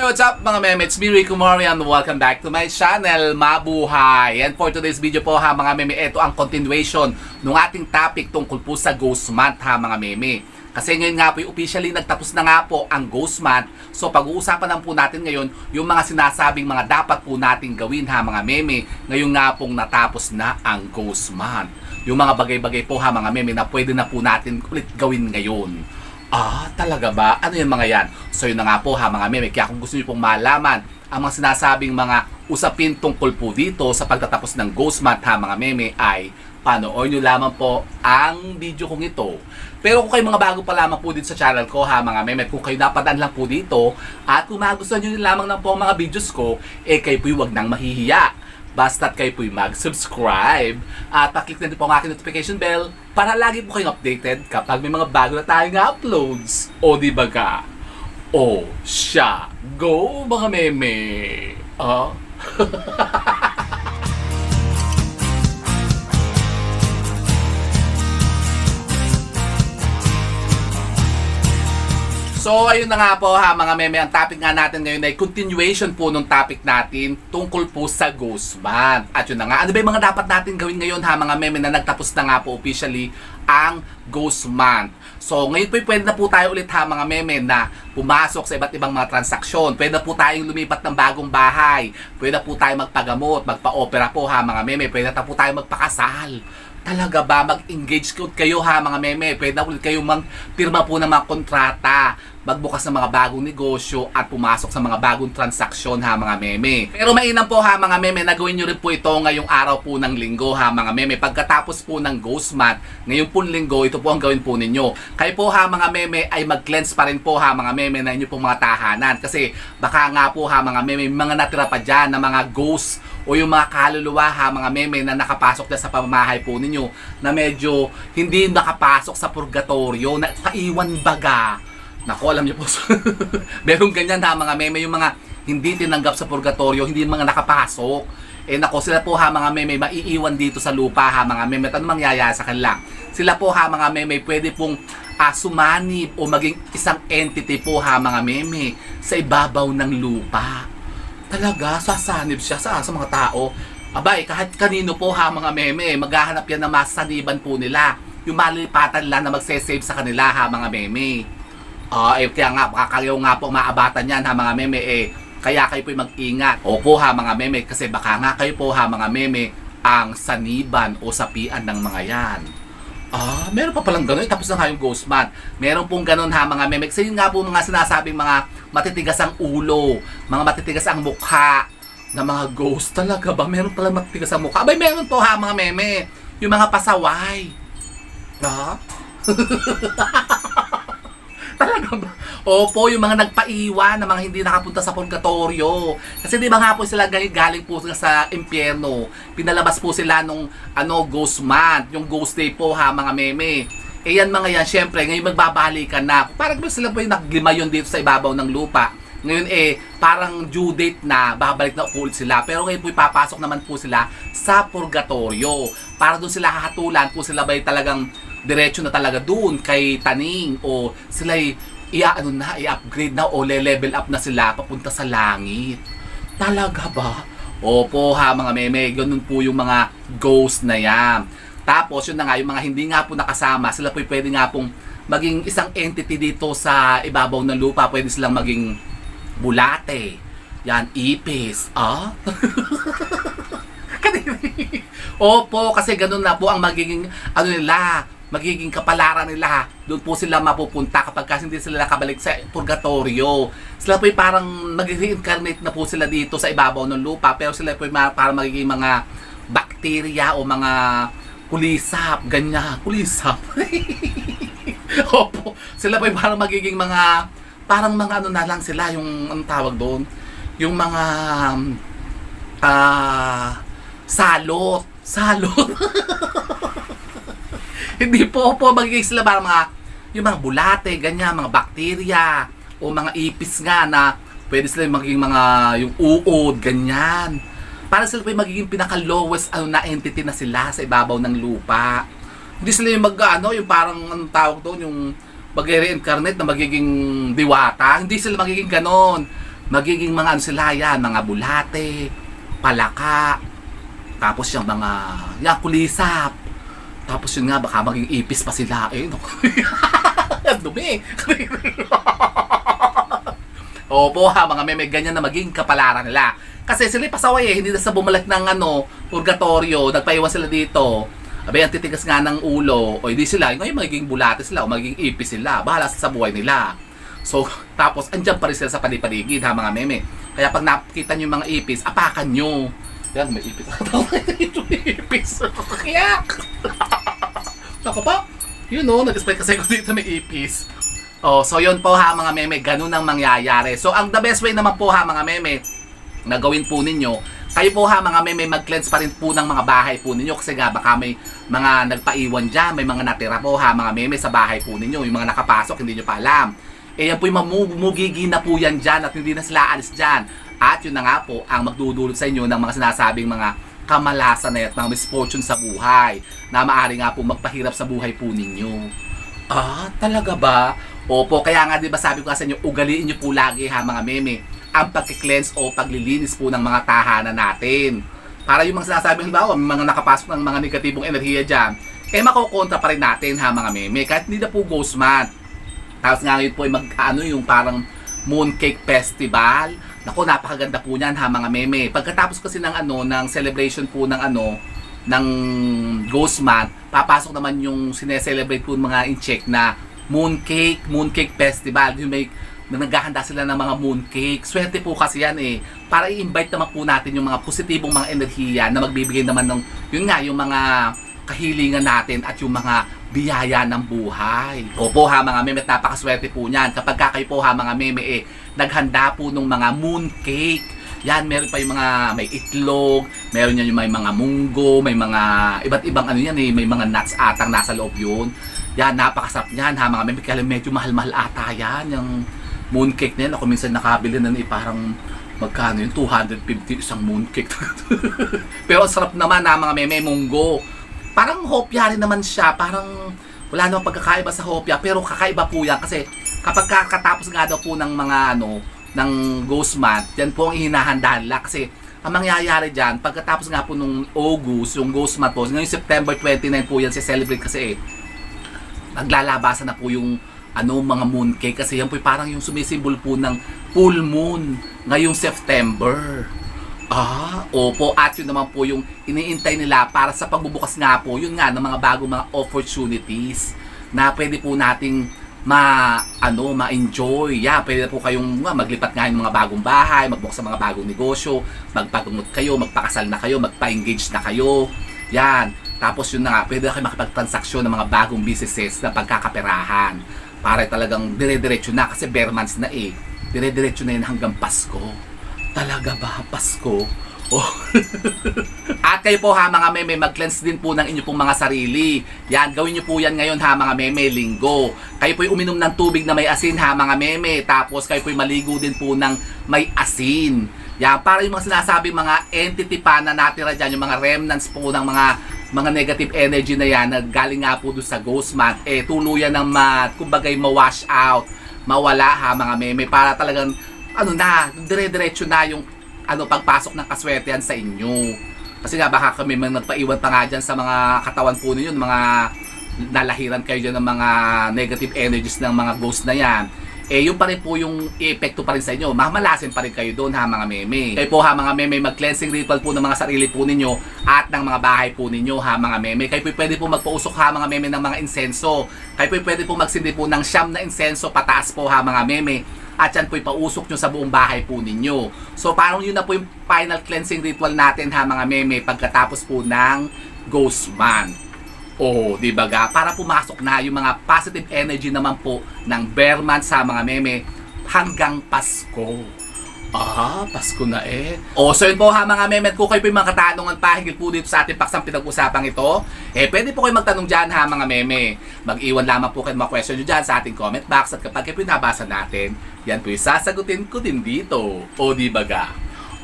Hi, what's up mga meme? It's me, Rico Morian. Welcome back to my channel, Mabuhay. And for today's video po ha mga meme, ito ang continuation ng ating topic tungkol po sa Ghost Month ha mga meme. Kasi ngayon nga po, officially nagtapos na nga po ang Ghost Month. So pag-uusapan lang po natin ngayon yung mga sinasabing mga dapat po nating gawin ha mga meme. Ngayon nga pong natapos na ang Ghost Month. Yung mga bagay-bagay po ha mga meme na pwede na po natin ulit gawin ngayon. Ah, talaga ba? Ano yung mga yan? So yun na nga po ha mga meme. Kaya kung gusto niyo pong malaman ang mga sinasabing mga usapin tungkol po dito sa pagtatapos ng Ghost Month ha mga meme ay panoorin nyo lamang po ang video kong ito. Pero kung kayo mga bago pa lamang po dito sa channel ko ha mga meme, kung kayo napadaan lang po dito at kung magustuhan nyo lamang ng po ang mga videos ko, eh kayo po'y wag nang mahihiya. Basta't kayo po'y mag-subscribe at paklik na din po ang aking notification bell para lagi po kayong updated kapag may mga bago na tayong uploads. O di ba ka? O siya, go mga meme! Ah? So, ayun na nga po ha, mga meme. Ang topic nga natin ngayon ay continuation po nung topic natin tungkol po sa Ghost Month. At yun na nga, ano ba yung mga dapat natin gawin ngayon ha, mga meme na nagtapos na nga po officially ang Ghost Month. So, ngayon po pwede na po tayo ulit ha, mga meme, na pumasok sa iba't ibang mga transaksyon. Pwede na po tayong lumipat ng bagong bahay. Pwede na po tayo magpagamot, magpa-opera po ha, mga meme. Pwede na po tayo magpakasal. Talaga ba? Mag-engage kayo ha mga meme. Pwede na ulit kayong mag-pirma po ng mga kontrata magbukas ng mga bagong negosyo at pumasok sa mga bagong transaksyon ha mga meme. Pero mainam po ha mga meme, nagawin nyo rin po ito ngayong araw po ng linggo ha mga meme. Pagkatapos po ng Ghost Month, ngayong po linggo, ito po ang gawin po ninyo. Kayo po ha mga meme ay mag-cleanse pa rin po ha mga meme na inyo pong mga tahanan. Kasi baka nga po ha mga meme, mga natira pa dyan na mga ghost o yung mga kaluluwa ha mga meme na nakapasok na sa pamamahay po ninyo na medyo hindi nakapasok sa purgatorio na kaiwan baga Nako, alam niyo po. Meron ganyan ha, mga meme, yung mga hindi tinanggap sa purgatorio, hindi mga nakapasok. Eh nako, sila po ha, mga meme, maiiwan dito sa lupa ha, mga meme. At ano mangyayari sa kanila? Sila po ha, mga meme, pwede pong uh, sumanib o maging isang entity po ha, mga meme, sa ibabaw ng lupa. Talaga, sasanib siya sa, sa mga tao. Abay, kahit kanino po ha, mga meme, maghahanap yan ng masaniban po nila. Yung malilipatan lang na magsesave sa kanila ha, mga meme. Ah, eh, kaya nga, kayo nga po maabatan yan ha mga meme eh. Kaya kayo po mag-ingat. Opo ha mga meme, kasi baka nga kayo po ha mga meme ang saniban o sapian ng mga yan. Ah, meron pa palang ganun. Tapos na nga yung ghost man. Meron pong ganun ha mga meme. Kasi yun nga po mga sinasabing mga matitigas ang ulo, mga matitigas ang mukha, na mga ghost talaga ba? Meron pala matitigas ang mukha. Abay, meron po ha mga meme. Yung mga pasaway. Ha? Talaga ba? Opo, yung mga nagpaiwan na mga hindi nakapunta sa purgatorio. Kasi di ba nga po sila galing, galing po sa impyerno. Pinalabas po sila nung ano, ghost month, yung ghost day po ha, mga meme. Eh yan mga yan, syempre, ngayon magbabalikan na. Parang sila po yung naglima yun dito sa ibabaw ng lupa. Ngayon eh, parang due date na, babalik na ulit sila. Pero ngayon po ipapasok naman po sila sa purgatorio. Para doon sila hahatulan po sila ba talagang diretso na talaga doon kay Taning o sila i-ano na, i-upgrade na o le-level up na sila papunta sa langit. Talaga ba? Opo ha mga meme, ganun po yung mga ghost na yan. Tapos yun na nga, yung mga hindi nga po nakasama, sila po pwede nga pong maging isang entity dito sa ibabaw ng lupa. Pwede silang maging bulate. Yan, ipis. Ah? Opo, kasi ganun na po ang magiging ano nila, magiging kapalaran nila. Doon po sila mapupunta kapag kasi hindi sila nakabalik sa purgatorio. Sila po parang mag-reincarnate na po sila dito sa ibabaw ng lupa pero sila po parang magiging mga bakterya o mga kulisap, ganyan, kulisap. Opo, sila po parang magiging mga parang mga ano na lang sila yung anong tawag doon? Yung mga ah uh, salot. Salot. Hindi po po magiging sila parang mga yung mga bulate, ganyan, mga bakterya o mga ipis nga na pwede sila magiging mga yung uod, ganyan. Para sila pa yung magiging pinaka-lowest ano, na entity na sila sa ibabaw ng lupa. Hindi sila yung mag, ano, yung parang, anong tawag doon, yung mag-reincarnate na magiging diwata. Hindi sila magiging ganon. magiging mga ano sila yan, mga bulate, palaka, tapos yung mga, yan, kulisap. Tapos yun nga, baka maging ipis pa sila. Eh, no? Ang dumi. Opo ha, mga meme, ganyan na maging kapalaran nila. Kasi sila pasaway eh, hindi na sa bumalik ng ano, purgatorio, nagpaiwan sila dito. Abay, ang titigas nga ng ulo, o hindi sila, ngayon magiging bulate sila, o magiging ipis sila, bahala sa buhay nila. So, tapos, andyan pa rin sila sa palipaligid ha, mga meme. Kaya pag nakita nyo yung mga ipis, apakan nyo. Yan, may ipis. may ipis. Kaya, Ako pa, yun o, nag-expect kasi ko dito may ipis. Oh, so yun po ha mga meme, ganun ang mangyayari. So ang the best way naman po ha mga meme, na gawin po ninyo, kayo po ha mga meme, mag-cleanse pa rin po ng mga bahay po ninyo kasi nga baka may mga nagpaiwan dyan, may mga natira po ha mga meme sa bahay po ninyo, yung mga nakapasok, hindi nyo pa alam. Eh yan po yung mamumugigi na po yan dyan at hindi na sila alis dyan. At yun na nga po ang magdudulot sa inyo ng mga sinasabing mga kamalasan na yan, mga misfortune sa buhay na maaari nga po magpahirap sa buhay po ninyo. Ah, talaga ba? Opo, kaya nga 'di ba sabi ko sa inyo, ugaliin niyo po lagi ha mga meme ang pagki-cleanse o paglilinis po ng mga tahanan natin. Para yung mga sinasabi halimbawa, mga nakapasok ng mga negatibong enerhiya diyan, eh makokontra pa rin natin ha mga meme kahit hindi na po ghost month. Tapos nga ngayon po ay mag ano yung parang Mooncake Festival. Nako, napakaganda po niyan ha mga meme. Pagkatapos kasi ng ano ng celebration po ng ano ng Ghost Month, papasok naman yung sineselebrate po ng mga in-check na Mooncake, Mooncake Festival. Yung may na naghahanda sila ng mga mooncake. Swerte po kasi yan eh. Para i-invite naman po natin yung mga positibong mga enerhiya na magbibigay naman ng, yun nga, yung mga kahilingan natin at yung mga biyaya ng buhay. Opo ha mga meme, napakaswerte po niyan. Kapag ka kayo po ha mga meme eh, naghanda po ng mga mooncake. Yan, meron pa yung mga may itlog, meron yan yung may mga munggo, may mga iba't ibang ano yan eh, may mga nuts atang nasa loob yun. Yan, napakasarap niyan ha mga meme, kaya medyo mahal-mahal ata yan, yung mooncake na yan. Ako minsan nakabili na eh, parang magkano yun, 250 isang mooncake. Pero ang sarap naman ha mga meme, munggo parang hopya rin naman siya. Parang wala namang pagkakaiba sa hopya. Pero kakaiba po yan kasi kapag kakatapos nga daw po ng mga ano, ng ghost month, yan po ang hinahanda nila. Kasi ang mangyayari dyan, pagkatapos nga po nung August, yung ghost month po, ngayong September 29 po yan, si celebrate kasi eh, naglalabasan na po yung ano mga mooncake kasi yan po parang yung sumisimbol po ng full moon ngayong September. Ah, opo. At yun naman po yung iniintay nila para sa pagbubukas nga po, yun nga, ng mga bagong mga opportunities na pwede po nating ma ano ma-enjoy. Yeah, pwede po kayong nga, maglipat ng mga bagong bahay, magbukas sa mga bagong negosyo, magpagungot kayo, magpakasal na kayo, magpa-engage na kayo. Yan. Tapos yun na nga, pwede na kayo makipagtransaksyon ng mga bagong businesses na pagkakaperahan. Para talagang dire-diretso na kasi bare months na eh. Dire-diretso na yun hanggang Pasko. Talaga ba? Pasko? Oh. At kayo po ha mga meme, mag-cleanse din po ng inyo pong mga sarili. Yan, gawin nyo po yan ngayon ha mga meme, linggo. Kayo po uminom ng tubig na may asin ha mga meme. Tapos kayo po maligo din po ng may asin. Yan, para yung mga sinasabi mga entity pa na natira dyan, yung mga remnants po ng mga mga negative energy na yan na galing nga po doon sa ghost month, eh tuluyan ng ma, kumbagay ma-wash out, mawala ha mga meme, para talagang ano na, dire-diretso na yung ano pagpasok ng kaswertehan sa inyo. Kasi nga baka kami mga nagpaiwan pa nga dyan sa mga katawan po ninyo, mga nalahiran kayo dyan ng mga negative energies ng mga ghost na yan. Eh, yung pa rin po yung epekto pa rin sa inyo. Mamalasin pa rin kayo doon ha mga meme. Kayo po ha mga meme, mag-cleansing ritual po ng mga sarili po ninyo at ng mga bahay po ninyo ha mga meme. Kayo po pwede po magpausok ha mga meme ng mga insenso. Kayo po pwede po magsindi po ng siyam na insenso pataas po ha mga meme at yan po ipausok nyo sa buong bahay po ninyo. So parang yun na po yung final cleansing ritual natin ha mga meme pagkatapos po ng Ghost Month. Oh, di ba ga? Para pumasok na yung mga positive energy naman po ng bear month sa mga meme hanggang Pasko. Ah, Pasko na eh. O, so yun po ha mga meme. At kung kayo po yung mga katanungan pa higil po dito sa ating paksang pinag-usapang ito, eh pwede po kayo magtanong dyan ha mga meme. Mag-iwan lamang po kayo mga question nyo dyan sa ating comment box at kapag kayo pinabasa natin, yan po yung sasagutin ko din dito. O, di ba ga?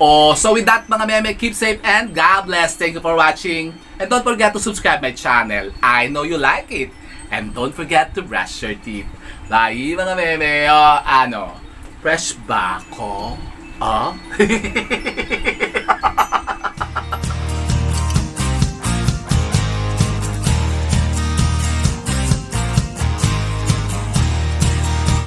Oh, so with that mga meme, keep safe and God bless. Thank you for watching. And don't forget to subscribe my channel. I know you like it. And don't forget to brush your teeth. Bye mga meme. Oh, ano, Fresh ba ako? Ah?